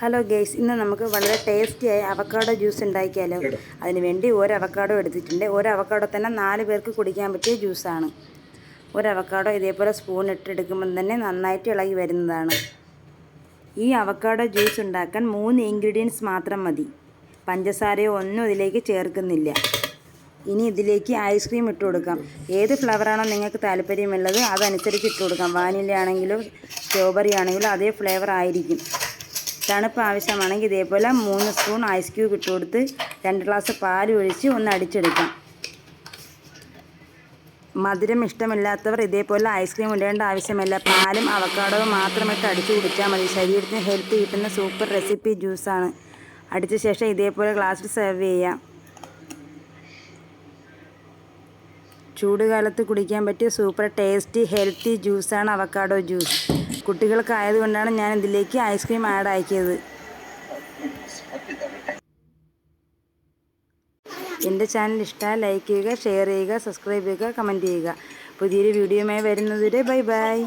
Hello guys ഇന്ന് നമുക്ക് വളരെ ടേസ്റ്റിയായ അവക്കാഡോ ജ്യൂസ് ഉണ്ടാക്കിയാലോ? അതിനുവേണ്ടി ഒരു അവക്കാഡോ എടുത്തിട്ടുണ്ട്. ഒരു അവക്കാഡോ തന്നെ നാല് പേർക്ക് കുടിക്കാൻ പറ്റിയ ജ്യൂസാണ് ഒരു അവക്കാഡോ ഇതേപോലെ സ്പൂൺ ഇട്ടെടുക്കുമ്പം തന്നെ നന്നായിട്ട് ഇളകി വരുന്നതാണ്. ഈ അവക്കാഡോ ജ്യൂസ് ഉണ്ടാക്കാൻ മൂന്ന് ഇൻഗ്രീഡിയൻസ് മാത്രം മതി. പഞ്ചസാരയോ ഒന്നും ഇതിലേക്ക് ചേർക്കുന്നില്ല. ഇനി ഇതിലേക്ക് ഐസ്ക്രീം ഇട്ട് കൊടുക്കാം. ഏത് ഫ്ലേവറാണോ നിങ്ങൾക്ക് താല്പര്യമുള്ളത് അതനുസരിച്ച് ഇട്ട് കൊടുക്കാം. വാനില ആണെങ്കിലും സ്ട്രോബെറി ആണെങ്കിലും അതേ ഫ്ലേവർ ആയിരിക്കും. തണുപ്പ് ആവശ്യമാണെങ്കിൽ ഇതേപോലെ മൂന്ന് സ്പൂൺ ഐസ് ക്യൂബ് ഇട്ട് കൊടുത്ത് രണ്ട് ഗ്ലാസ് പാൽ ഒഴിച്ച് ഒന്ന് അടിച്ചെടുക്കാം. മധുരം ഇഷ്ടമില്ലാത്തവർ ഇതേപോലെ ഐസ്ക്രീം ഇടേണ്ട ആവശ്യമില്ല. പാലും അവക്കാടവും മാത്രമിട്ട് അടിച്ചു കുടിച്ചാൽ മതി. ശരീരത്തിന് ഹെൽത്ത് കിട്ടുന്ന സൂപ്പർ റെസിപ്പി ജ്യൂസാണ് അടിച്ച ശേഷം ഇതേപോലെ ഗ്ലാസ്സിൽ സെർവ് ചെയ്യാം. ചൂടുകാലത്ത് കുടിക്കാൻ പറ്റിയ സൂപ്പർ ടേസ്റ്റി ഹെൽത്തി ജ്യൂസാണ് അവക്കാഡോ ജ്യൂസ് കുട്ടികൾക്ക് ആയതുകൊണ്ടാണ് ഞാൻ ഇതിലേക്ക് ഐസ്ക്രീം ആഡ് ആക്കിയത്. എന്റെ ചാനൽ ഇഷ്ടമായി ലൈക്ക് ചെയ്യുക ഷെയർ ചെയ്യുക സബ്സ്ക്രൈബ് ചെയ്യുക കമന്റ് ചെയ്യുക. പുതിയൊരു വീഡിയോയുമായി വരുന്നതുവരെ ബൈ ബൈ